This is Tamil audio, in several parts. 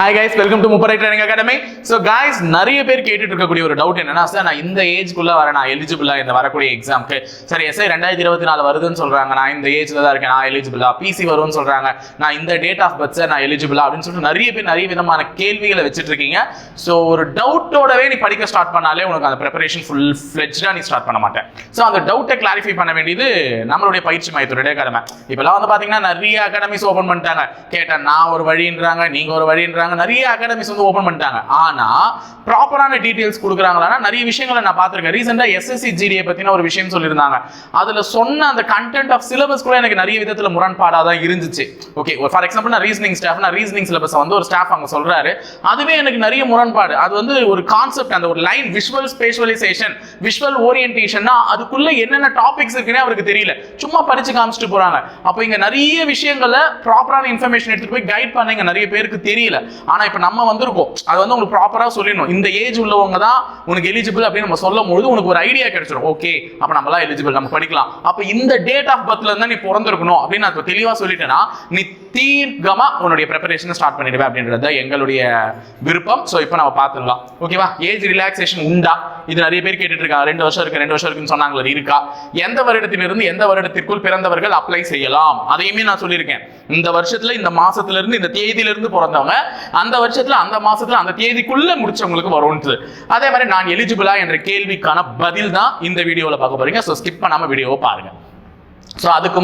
Hi guys welcome to Mupparai training academy so guys நிறைய பேர் கேட்டுட்டு இருக்கக்கூடிய ஒரு டவுட் என்னன்னா சார் நான் இந்த ஏஜ்க்குள்ள வரேன் நான் எலிஜிபிளா இந்த வரக்கூடிய எக்ஸாம்க்கு சரி எஸ்ஐ ரெண்டாயிரத்தி இருபத்தி நாலு வருதுன்னு சொல்றாங்க. நான் இந்த ஏஜ்ல தான் இருக்கேன் நான் எலிஜிபிளா பிசி வரும்னு சொல்றாங்க. நான் இந்த டேட் ஆஃப் பர்த் நான் எலிஜிபிளா அப்படின்னு சொல்லிட்டு நிறைய பேர் நிறைய விதமான கேள்விகளை வச்சுட்டு இருக்கீங்க. ஸோ ஒரு டவுட்டோடவே நீ படிக்க ஸ்டார்ட் பண்ணாலே உனக்கு அந்த ப்ரிப்பரேஷன் ஃபுல் ஃபிளெஜ்டா நீ ஸ்டார்ட் பண்ண மாட்டேன். ஸோ அந்த டவுட்டை கிளாரிஃபை பண்ண வேண்டியது நம்மளுடைய பயிற்சி மையத்துடைய கடமை இப்பெல்லாம் வந்து பாத்தீங்கன்னா நிறைய அகாடமிஸ் ஓபன் பண்ணிட்டாங்க. கேட்டேன் நான் ஒரு வழின்றாங்க நீங்க ஒரு வழின்றாங்க. நிறைய அகாடமிஸ் வந்து ஓப்பன் பண்ணிட்டாங்க. ஆனா ப்ராப்பரான டீடைல்ஸ் கொடுக்குறாங்களானா நிறைய விஷயங்களை நான் பார்த்துருக்கேன். ரீசெண்டா எஸ்எஸ்சி ஜிடியை பத்தின ஒரு விஷயம் சொல்லியிருந்தாங்க. அதுல சொன்ன அந்த கண்டென்ட் ஆஃப் சிலபஸ் கூட எனக்கு நிறைய விதத்துல முரண்பாடாக தான் இருந்துச்சு. ஓகே ஃபார் எக்ஸாம்பிள் நான் ரீசனிங் ஸ்டாஃப் நான் ரீசனிங் சிலபஸ் வந்து ஒரு ஸ்டாஃப் அங்க சொல்றாரு. அதுவே எனக்கு நிறைய முரண்பாடு. அது வந்து ஒரு கான்செப்ட் அந்த ஒரு லைன் விஷுவல் ஸ்பேஷுவலைசேஷன் விஷுவல் ஓரியன்டேஷன்னா அதுக்குள்ள என்னென்ன டாபிக்ஸ் இருக்குன்னே அவருக்கு தெரியல. சும்மா படிச்சு காமிச்சிட்டு போறாங்க. அப்போ இங்க நிறைய விஷயங்களை ப்ராப்பரான இன்ஃபர்மேஷன் எடுத்துட்டு போய் கைட் பண்ண நிறைய பேருக்கு தெரியல. ஆனால் இப்போ நம்ம வந்திருக்கோம். அது வந்து உங்களுக்கு ப்ராப்பராக சொல்லிடணும். இந்த ஏஜ் உள்ளவங்க தான் உனக்கு எலிஜிபிள் அப்படின்னு நம்ம சொல்லும் பொழுது உனக்கு ஒரு ஐடியா கிடைச்சிடும் ஓகே அப்போ நம்மளாம் எலிஜிபிள் நம்ம படிக்கலாம். அப்போ இந்த டேட் ஆஃப் பர்த்ல இருந்தால் நீ பிறந்திருக்கணும் அப்படின்னு நான் தெளிவாக சொல்லிட்டேன்னா நீ தீர்க்கமாக உன்னுடைய ப்ரிப்பரேஷனை ஸ்டார்ட் பண்ணிடுவேன் அப்படின்றது எங்களுடைய விருப்பம். ஸோ இப்போ நம்ம பார்த்துடலாம். ஓகேவா ஏஜ் ரிலாக்ஸேஷன் உண்டா? இது நிறைய பேர் கேட்டுட்டு இருக்காங்க ரெண்டு வருஷம் இருக்கு ரெண்டு வருஷம் இருக்குன்னு சொன்னாங்களே இருக்கா? எந்த வருடத்திலிருந்து எந்த வருடத்திற்குள் பிறந்தவர்கள் அப்ளை செய்யலாம்? அதையுமே நான் சொல்லியிருக்கேன். இந்த வருஷத்துல இந்த மாசத்துல இருந்து இந்த தேதியிலிருந்து பிறந்தவங்க அந்த வருஷத்துல அந்த மாசத்துல அந்த தேதிக்குள்ள முடிச்சவங்களுக்கு வரும்ன்றது அதே மாதிரி நான் எலிஜிபிளா என்ற கேள்விக்கான பதில் தான் இந்த வீடியோவில் பார்க்க போறீங்க. ஸோ ஸ்கிப் பண்ணாம வீடியோவை பாருங்க. ஸோ அதுக்கு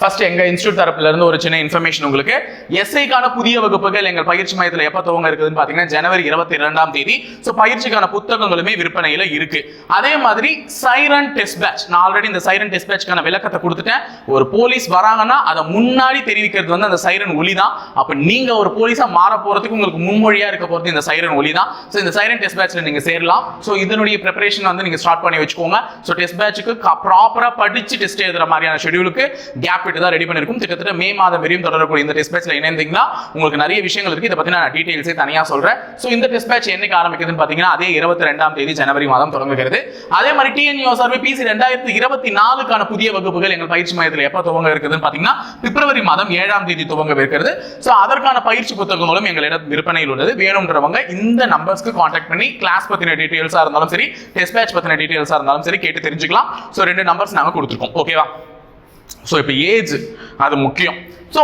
ஃபர்ஸ்ட் எங்க இன்ஸ்டியூட் தரப்புல இருந்து ஒரு சின்ன இன்ஃபர்மேஷன் உங்களுக்கு. எஸ்ஐக்கான புதிய வகுப்புகள் எங்கள் பயிற்சி மையத்தில் எப்ப துவங்க இருக்குதுன்னு பாத்தீங்கன்னா ஜனவரி இருபத்தி இரண்டாம் தேதி. ஸோ பயிற்சிக்கான புத்தகங்களுமே விற்பனையில இருக்கு. அதே மாதிரி சைரன் டெஸ்ட் பேட்ச் நான் ஆல்ரெடி இந்த சைரன் டெஸ்ட் பேட்ச்க்கான விளக்கத்தை கொடுத்துட்டேன். ஒரு போலீஸ் வராங்கன்னா அதை முன்னாடி தெரிவிக்கிறது வந்து அந்த சைரன் ஒலி தான் அப்ப நீங்க ஒரு போலீஸா மாற போறதுக்கு உங்களுக்கு முன்மொழியா இருக்க போறது இந்த சைரன் ஒலி தான் ஸோ இந்த சைரன் டெஸ்ட் பேட்ச்ல நீங்க சேரலாம். ஸோ இதனுடைய ப்ரிப்பரேஷன் வந்து நீங்க ஸ்டார்ட் பண்ணி வச்சுக்கோங்க. ஸோ டெஸ்ட் பேட்சுக்கு ப்ராப்பரா படிச்சு டெஸ்ட் எழுதுற மாதிரியான ஷெடியூலுக்கு கேப் விட்டு தான் ரெடி பண்ணிருக்கும். கிட்டத்தட்ட மே மாதம் வரையும் தொடரக்கூடிய இந்த டெஸ்ட் பேட்ச்ல இணைந்தீங்கன்னா உங்களுக்கு நிறைய விஷயங்கள் இருக்கு. இதை பத்தி நான் டீடைல்ஸே தனியா சொல்றேன். ஸோ இந்த டெஸ்ட் பேட்ச் என்னைக்கு ஆரம்பிக்குதுன்னு பாத்தீங்கன்னா அதே இருபத்தி ரெண்டாம் தேதி ஜனவரி மாதம் தொடங்குகிறது. அதே மாதிரி டிஎன்யூ சர்வே பிசி ரெண்டாயிரத்தி இருபத்தி நாலுக்கான புதிய வகுப்புகள் எங்கள் பயிற்சி மையத்தில் எப்ப துவங்க இருக்குதுன்னு பாத்தீங்கன்னா பிப்ரவரி மாதம் ஏழாம் தேதி துவங்க இருக்கிறது. ஸோ அதற்கான பயிற்சி புத்தகங்களும் எங்களிடம் விற்பனையில் உள்ளது. வேணும்ன்றவங்க இந்த நம்பர்ஸ்க்கு காண்டாக்ட் பண்ணி கிளாஸ் பத்தின டீடைல்ஸா இருந்தாலும் சரி டெஸ்ட் பேட்ச் பத்தின டீடைல்ஸா இருந்தாலும் சரி கேட்டு தெரிஞ்சுக்கலாம். ஸோ ரெண்டு நம்பர்ஸ் நாங்கள் கொடுத்துருக்கோம். ஓகேவா ஸோ இப்போ ஏஜ் அது முக்கியம். ஸோ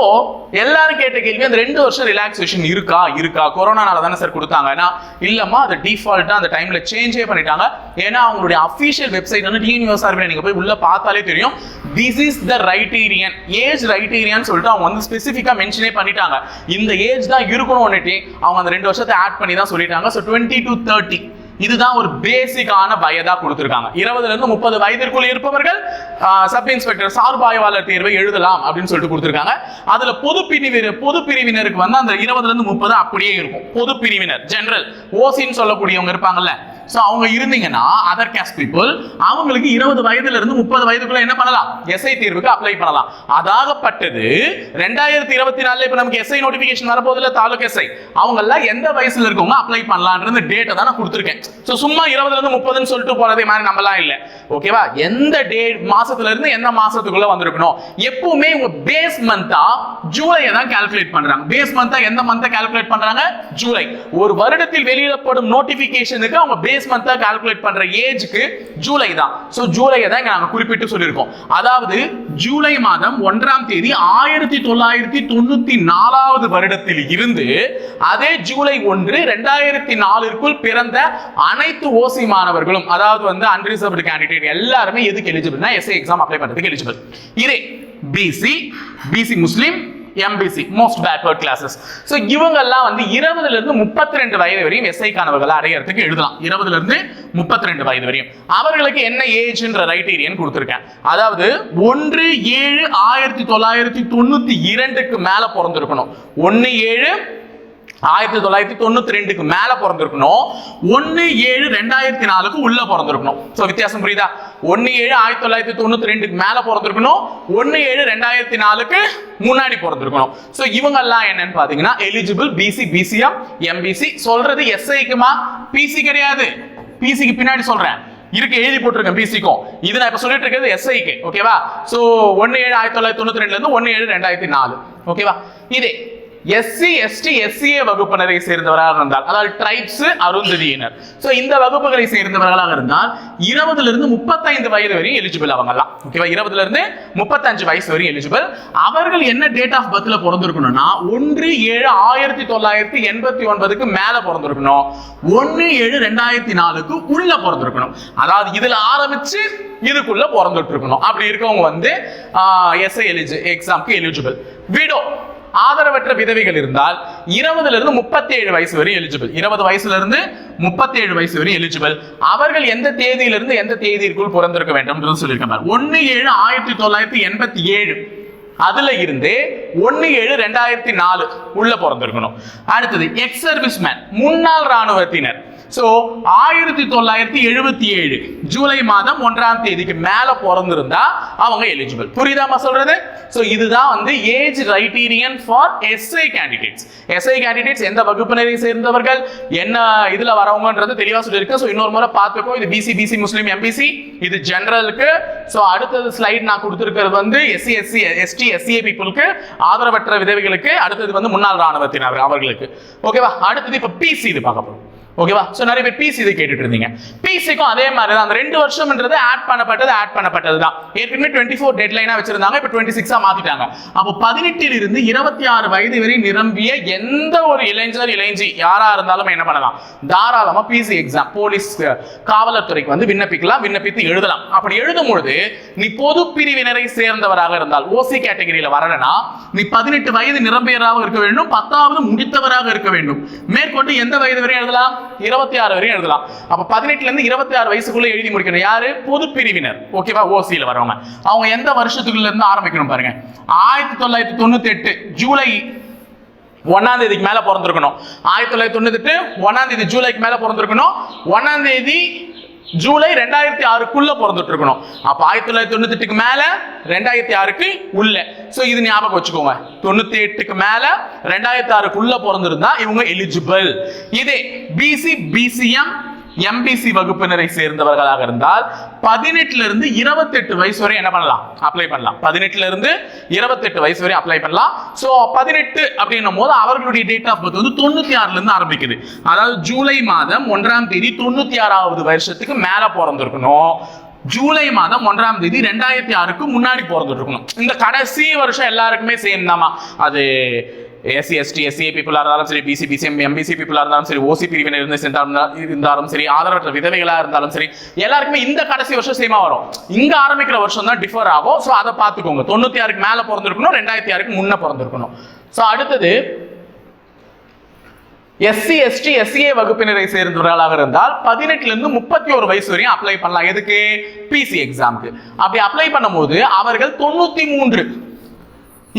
எல்லாரும் கேட்ட கேள்வி அந்த ரெண்டு வருஷம் ரிலாக்ஸேஷன் இருக்கா? இருக்கா? கொரோனானால தானே சார் கொடுத்தாங்கன்னா இல்லம்மா அது டிஃபால்ட்டாக அந்த டைமில் சேஞ்சே பண்ணிட்டாங்க. ஏன்னா அவங்களுடைய அஃபிஷியல் வெப்சைட் வந்து டிஎன்யூஎஸ்ஆர்பி நீங்கள் போய் உள்ளே பார்த்தாலே தெரியும். This is the criterion age criterion சொல்லிட்டு அவங்க வந்து ஸ்பெசிஃபிக்காக மென்ஷனே பண்ணிட்டாங்க. இந்த ஏஜ் தான் இருக்கணும்னுட்டு அவங்க அந்த ரெண்டு வருஷத்தை ஆட் பண்ணி தான் சொல்லிட்டாங்க. ஸோ டுவெண்ட்டி டு தேர்ட்டி இதுதான் ஒரு பேசிக்கான வயதா கொடுத்திருக்காங்க. இருபதுல இருந்து முப்பது வயதிற்குள் இருப்பவர்கள் சப் இன்ஸ்பெக்டர் சார்பாய்வாளர் தேர்வை எழுதலாம் அப்படின்னு சொல்லிட்டு கொடுத்திருக்காங்க. அதுல பொது பிரிவினர் பொது பிரிவினருக்கு வந்து அந்த இருபதுல இருந்து முப்பது அப்படியே இருக்கும். பொது பிரிவினர் ஜெனரல் ஓசின்னு சொல்லக்கூடியவங்க இருப்பாங்கல்ல. ஸோ அவங்க இருந்தீங்கன்னா அதர் கேஸ்ட் பீப்புள் அவங்களுக்கு இருபது வயதுல இருந்து முப்பது வயதுக்குள்ள என்ன பண்ணலாம்? எஸ்ஐ தேர்வுக்கு அப்ளை பண்ணலாம். அதாகப்பட்டது ரெண்டாயிரத்தி இருபத்தி நாலுல இப்போ நமக்கு எஸ்ஐ நோட்டிபிகேஷன் வரப்போதுல தாலுக் எஸ்ஐ அவங்க எல்லாம் எந்த வயசுல இருக்கவங்க அப்ளை பண்ணலான்றது டேட்டை தான் நான் கொடுத்துருக்கேன். ஸோ சும்மா இருபதுல இருந்து முப்பதுன்னு சொல்லிட்டு போறதே மாதிரி நம்மலாம் இல்லை. ஓகேவா எந்த டே மாசத்துல இருந்து எந்த மாசத்துக்குள்ள வந்திருக்கணும்? எப்பவுமே உங்க பேஸ் மந்தா ஜூலையை தான் கால்குலேட் பண்றாங்க. பேஸ் மந்தா எந்த மந்த்தை கால்குலேட் பண்றாங்க? ஜூலை. ஒரு வருடத்தில் வெளியிடப்படும் நோட்டிபிகேஷனுக்கு அவங்க பேஸ் மந்தா கால்குலேட் பண்ற ஏஜ்க்கு ஜூலை தான். ஸோ ஜூலையை தான் இங்க நாங்க குறிப்பிட்டு சொல்லியிருக்கோம். அதாவது ஜூலை மாதம் ஒன்றாம் தேதி ஆயிரத்தி தொள்ளாயிரத்தி தொண்ணூத்தி நாலாவது வருடத்தில் இருந்து அதே ஜூலை ஒன்று ரெண்டாயிரத்தி நாலிற்குள் பிறந்த அனைத்து ஓசி மாணவர்களும் அதாவது வந்து அன்ரிசர்வ்டு கேண்டிடேட் எல்லாருமே எதுக்கு எலிஜிபிள்னா எஸ்ஐ எக்ஸாம் அப்ளை பண்ணுறதுக்கு எலிஜிபிள் இதே BC BC Muslim MBC most backward classes so இவங்கெல்லாம் வந்து இருபதுல இருந்து முப்பத்தி ரெண்டு வயது வரையும் எஸ்ஐ கானவர்களை எழுதலாம் இருபதுல இருந்து முப்பத்தி ரெண்டு வயது வரையும். அவர்களுக்கு என்ன ஏஜ்ன்ற ரைட்டீரியன் கொடுத்துருக்கேன். அதாவது ஒன்று ஏழு ஆயிரத்தி தொள்ளாயிரத்தி தொண்ணூத்தி இரண்டுக்கு மேல பிறந்திருக்கணும். ஒன்னு ஏழு ஆயிரத்தி தொள்ளாயிரத்தி தொண்ணூத்தி ரெண்டுக்கு மேல பிறந்திருக்கணும். ஒன்னு ஏழு ரெண்டாயிரத்தி நாலுக்கு உள்ள பிறந்திருக்கணும். சோ வித்தியாசம் புரியுதா? ஒன்னு ஏழு ஆயிரத்தி தொள்ளாயிரத்தி தொண்ணூத்தி ரெண்டுக்கு மேல பிறந்திருக்கணும். ஒன்னு ஏழு ரெண்டாயிரத்தி நாலுக்கு முன்னாடி பிறந்திருக்கணும். சோ இவங்க எல்லாம் என்னன்னு பாத்தீங்கன்னா எலிஜிபிள் பிசி பிசிஎம் எம்பிசி சொல்றது எஸ்ஐக்குமா பிசி கிடையாது. பிசிக்கு பின்னாடி சொல்றேன். இருக்கு எழுதி போட்டிருக்கேன் பிசிக்கும் இது நான் இப்ப சொல்லிட்டு இருக்கிறது எஸ்ஐக்கு ஓகேவா சோ ஒன்னு ஏழு ஆயிரத்தி தொள்ளாயிரத்தி தொண்ணூத்தி ரெண்டுல இருந்து ஒன்னு ஏழு ரெண்டாயிரத்தி நாலு ஓகேவா இதே எஸ்சி எஸ்டி எஸ்சிஏ வகுப்பினரை சேர்ந்தவராக இருந்தால் அதாவது ட்ரைப்ஸ் அருந்ததியினர். ஸோ இந்த வகுப்புகளை சேர்ந்தவர்களாக இருந்தால் இருபதுல இருந்து முப்பத்தைந்து வயது வரையும் எலிஜிபிள் அவங்கலாம் ஓகேவா இருபதுல இருந்து முப்பத்தஞ்சு வயசு வரையும் எலிஜிபிள் அவர்கள் என்ன டேட் ஆஃப் பர்த்ல பிறந்திருக்கணும்னா ஒன்று ஏழு ஆயிரத்தி தொள்ளாயிரத்தி எண்பத்தி ஒன்பதுக்கு மேல பிறந்திருக்கணும். ஒன்று ஏழு ரெண்டாயிரத்தி நாலுக்கு உள்ள பிறந்திருக்கணும். அதாவது இதுல ஆரம்பிச்சு இதுக்குள்ள பிறந்துட்டு இருக்கணும். அப்படி இருக்கவங்க வந்து எஸ்ஐ எலிஜி எக்ஸாம்க்கு எலிஜிபிள் விடோ. ஆதரவற்ற விதவைகள் இருந்தால் இருபதுல இருந்து முப்பத்தி ஏழு வயசு வரை எலிஜிபிள் இருபது வயசுல இருந்து முப்பத்தி ஏழு வயசு வரை எலிஜிபிள் அவர்கள் எந்த தேதியிலிருந்து எந்த தேதியிற்குள் பிறந்திருக்க வேண்டும் சொல்லியிருக்காங்க ஒன்னு ஏழு ஆயிரத்தி தொள்ளாயிரத்தி எண்பத்தி ஏழு. அதுல இருந்து ஒன்னு ஏழு ரெண்டாயிரத்தி நாலு உள்ள பிறந்திருக்கணும். அடுத்தது எக்ஸ் சர்வீஸ் மேன் முன்னாள் ராணுவத்தினர் ஸோ ஆயிரத்தி தொள்ளாயிரத்தி எழுபத்தி ஏழு ஜூலை மாதம் ஒன்றாம் தேதிக்கு மேலே பிறந்திருந்தா அவங்க எலிஜிபிள் புரியுதாமா சொல்றது? ஸோ இதுதான் வந்து age criterion for SI candidates SI candidates எந்த வகுப்பினரை சேர்ந்தவர்கள்? என்ன இதில் வரவங்கன்றது தெளிவாக சொல்லியிருக்கேன் ஸோ இன்னொரு முறை பார்த்துக்கோ. இது பிசி பிசி முஸ்லீம் எம்பிசி இது ஜென்ரலுக்கு ஸோ அடுத்தது ஸ்லைட் நான் கொடுத்துருக்கிறது வந்து எஸ்சி எஸ்சி எஸ்டி எஸ்சிஏ பீப்புளுக்கு ஆதரவற்ற விதவைகளுக்கு. அடுத்தது வந்து முன்னாள் ராணுவத்தினர் அவர்களுக்கு. ஓகேவா அடுத்தது இப்போ பிசி இது பார்க்க போகிறோம் ஓகேவா ஸோ நிறைய பேர் பிசி இது கேட்டுட்டு இருந்தீங்க பிசிக்கும் அதே மாதிரி தான். அந்த ரெண்டு வருஷம்ன்றது ஆட் பண்ணப்பட்டது ஆட் பண்ணப்பட்டது தான். ஏற்கனவே டுவெண்ட்டி ஃபோர் டெட் லைனாக வச்சிருந்தாங்க இப்போ டுவெண்ட்டி சிக்ஸாக மாற்றிட்டாங்க அப்போ பதினெட்டில் இருந்து இருபத்தி ஆறு வயது வரை நிரம்பிய எந்த ஒரு இளைஞர் இளைஞி யாராக இருந்தாலும் என்ன பண்ணலாம்? தாராளமாக பிசி எக்ஸாம் போலீஸ் காவலர் துறைக்கு வந்து விண்ணப்பிக்கலாம் விண்ணப்பித்து எழுதலாம். அப்படி எழுதும் பொழுது நீ பொது பிரிவினரை சேர்ந்தவராக இருந்தால் ஓசி கேட்டகரியில் வரலனா நீ பதினெட்டு வயது நிரம்பியராக இருக்க வேண்டும் பத்தாவது முடித்தவராக இருக்க வேண்டும். மேற்கொண்டு எந்த வயது வரை எழுதலாம்? இருபத்தி ஆறு வரையும் எழுதலாம். அப்ப பதினெட்டுல இருந்து இருபத்தி ஆறு வயசுக்குள்ள எழுதி முடிக்கணும். யாரு? பொது பிரிவினர். ஓகேவா ஓசியில வரவங்க. அவங்க எந்த வருஷத்துக்குள்ள இருந்து ஆரம்பிக்கணும் பாருங்க. ஆயிரத்தி தொள்ளாயிரத்தி தொண்ணூத்தி எட்டு ஜூலை ஒன்னாம் தேதிக்கு மேல பிறந்திருக்கணும். ஆயிரத்தி தொள்ளாயிரத்தி தொண்ணூத்தி எட்டு ஒன்னாம் தேதி ஜூலைக்கு மேல பிறந்திருக்கணும். ஒன்னாம் தேதி ஜூலை ரெண்டாயிரத்தி ஆறுக்குள்ள பிறந்துட்டு இருக்கணும் அப்ப ஆயிரத்தி தொள்ளாயிரத்தி தொண்ணூத்தி எட்டுக்கு மேல ரெண்டாயிரத்தி ஆறுக்கு உள்ள. சோ இது ஞாபகம் வச்சுக்கோங்க. தொண்ணூத்தி எட்டுக்கு மேல ரெண்டாயிரத்தி ஆறுக்குள்ள பிறந்திருந்தா இவங்க எலிஜிபிள் இதே பிசி பிசிஎம் எம்பிசி வகுப்பினரை சேர்ந்தவர்களாக இருந்தால் பதினெட்டுல இருந்து இருபத்தெட்டு வயசு வரை என்ன பண்ணலாம்? அப்ளை பண்ணலாம். பதினெட்டுல இருந்து இருபத்தெட்டு வயசு வரை அப்ளை பண்ணலாம். சோ பதினெட்டு அப்படின்னும் போது அவர்களுடைய டேட் ஆஃப் பர்த் வந்து தொண்ணூத்தி ஆறுல இருந்து ஆரம்பிக்குது. அதாவது ஜூலை மாதம் ஒன்றாம் தேதி தொண்ணூத்தி ஆறாவது வருஷத்துக்கு மேல பிறந்திருக்கணும். ஜூலை மாதம் ஒன்றாம் தேதி ரெண்டாயிரத்தி ஆறுக்கு முன்னாடி பிறந்துட்டு இருக்கணும். இந்த கடைசி வருஷம் எல்லாருக்குமே சேம் தாமா அது எஸ்சி எஸ்டி எஸ்சி பீப்புளாக இருந்தாலும் சரி பிசி பிசி எம்பிசி பீப்புளாக இருந்தாலும் சரி ஓசி பிரிவினர் இருந்து சென்றாலும் இருந்தாலும் சரி ஆதரவற்ற விதவைகளாக இருந்தாலும் சரி எல்லாருக்குமே இந்த கடைசி வருஷம் சேமா வரும். இங்கே ஆரம்பிக்கிற வருஷம் தான் டிஃபர் ஆகும். ஸோ அதை பார்த்துக்கோங்க. தொண்ணூற்றி ஆறுக்கு மேலே பிறந்திருக்கணும் ரெண்டாயிரத்தி ஆறுக்கு முன்னே பிறந்திருக்கணும். ஸோ அடுத்தது எஸ்சி எஸ்டி எஸ்சிஏ வகுப்பினரை சேர்ந்தவர்களாக இருந்தால் பதினெட்டுல இருந்து முப்பத்தி ஒரு வயசு வரையும் அப்ளை பண்ணலாம். எதுக்கு? பிசி எக்ஸாம்க்கு அப்படி அப்ளை பண்ணும்போது அவர்கள் தொண்ணூத்தி மூன்று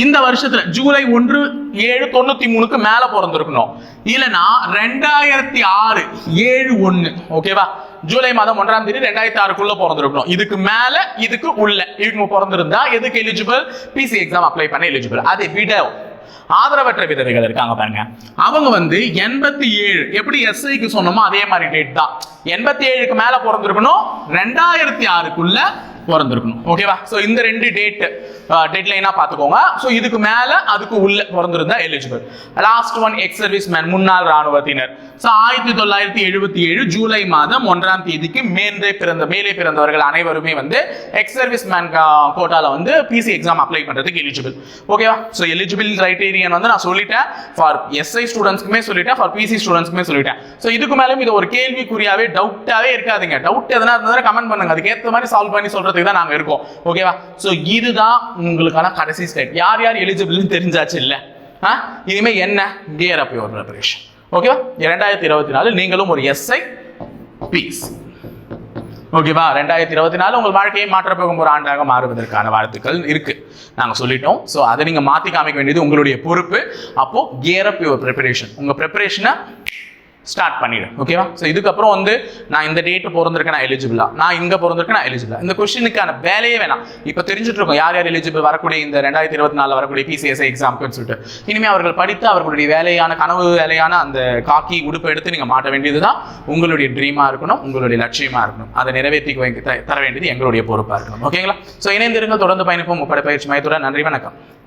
இந்த வருஷத்துல ஜூலை ஒன்று ஏழு தொண்ணூத்தி மூணுக்கு மேல பிறந்திருக்கணும். இல்லனா ரெண்டாயிரத்தி ஆறு ஏழு ஒண்ணு ஓகேவா ஜூலை மாதம் ஒன்றாம் தேதி ரெண்டாயிரத்தி ஆறுக்குள்ள பிறந்திருக்கணும். இதுக்கு மேல இதுக்கு உள்ள. இவங்க பிறந்திருந்தா எதுக்கு எலிஜிபிள் பிசி எக்ஸாம் அப்ளை பண்ண எலிஜிபிள் அது விட ஆதரவற்ற விதவைகள் இருக்காங்க பாருங்க. அவங்க வந்து எண்பத்தி ஏழு எப்படி எஸ்ஐக்கு சொன்னோமோ அதே மாதிரி டேட் தான். எண்பத்தி ஏழுக்கு மேல பிறந்திருக்கணும் ரெண்டாயிரத்தி ஆறுக்குள்ள பிறந்திருக்கணும். ஓகேவா ஸோ இந்த ரெண்டு டேட் டெட்லைனாக பார்த்துக்கோங்க. ஸோ இதுக்கு மேலே அதுக்கு உள்ள பிறந்திருந்தா eligible last one ex service man முன்னாள் ராணுவத்தினர். ஸோ ஆயிரத்தி தொள்ளாயிரத்தி எழுபத்தி ஏழு ஜூலை மாதம் ஒன்றாம் தேதிக்கு மேலே பிறந்த மேலே பிறந்தவர்கள் அனைவருமே வந்து எக்ஸ் சர்வீஸ் மேன் கோட்டால வந்து பிசி எக்ஸாம் அப்ளை பண்ணுறதுக்கு எலிஜிபிள் ஓகேவா ஸோ எலிஜிபிள் கிரைட்டீரியன் வந்து நான் சொல்லிட்டேன். ஃபார் எஸ்ஐ ஸ்டூடெண்ட்ஸ்க்குமே சொல்லிட்டேன். ஃபார் பிசி ஸ்டூடெண்ட்ஸ்க்குமே சொல்லிட்டேன். ஸோ இதுக்கு மேலும் இது ஒரு கேள்விக்குறியாவே டவுட்டாகவே இருக்காதுங்க. டவுட் எதனா இருந்தாலும் கமெண்ட் பண்ணுங்க. அதுக்கு மாதிரி சால்வ் பண்ணி சொல்றதுக்கு தான் நாங்க இருக்கோம். ஓகேவா சோ இதுதான் உங்களுக்கான கடைசி ஸ்டேட் யார் யார் எலிஜிபிள்னு தெரிஞ்சாச்சு இல்ல? ஆ? இனிமே என்ன? கியர் அப் யுவர் ப்ரிப்பரேஷன் ஓகேவா இரண்டாயிரத்தி இருபத்தி நாலு நீங்களும் ஒரு எஸ்ஐ பீஸ் ஓகேவா ரெண்டாயிரத்தி இருபத்தி நாலு உங்கள் வாழ்க்கையை மாற்றப்போகும் ஒரு ஆண்டாக மாறுவதற்கான வாழ்த்துக்கள் இருக்கு. நாங்கள் சொல்லிட்டோம். ஸோ அதை நீங்கள் மாற்றி காமிக்க வேண்டியது உங்களுடைய பொறுப்பு. அப்போ கியர் அப் யுவர் ப்ரிப்பரேஷன் உங்கள் ப்ரிப்பரேஷனை ஸ்டார்ட் பண்ணிடு. ஓகேவா ஸோ இதுக்கப்புறம் வந்து நான் இந்த டேட்டு பிறந்திருக்கேன் நான் எலிஜிபிளா நான் இங்கே பிறந்திருக்கேன் நான் எலிஜிபிளா இந்த கொஸ்டினுக்கான வேலையே வேணாம். இப்போ தெரிஞ்சுட்டு இருக்கோம் யார் யார் எலிஜிபிள் வரக்கூடிய இந்த ரெண்டாயிரத்தி இருபத்தி நாலில் வரக்கூடிய பிசிஎஸ்ஐ எக்ஸாம்க்குன்னு சொல்லிட்டு. இனிமேல் அவர்கள் படித்து அவர்களுடைய வேலையான கனவு வேலையான அந்த காக்கி உடுப்பை எடுத்து நீங்கள் மாட்ட வேண்டியது தான் உங்களுடைய ட்ரீமாக இருக்கணும் உங்களுடைய லட்சியமாக இருக்கணும். அதை நிறைவேற்றி த- தர வேண்டியது எங்களுடைய பொறுப்பாக இருக்கணும். ஓகேங்களா ஸோ இணைந்திருங்கள் தொடர்ந்து பயணிப்போம். முப்படை பயிற்சி மையத்துடன் நன்றி வணக்கம்.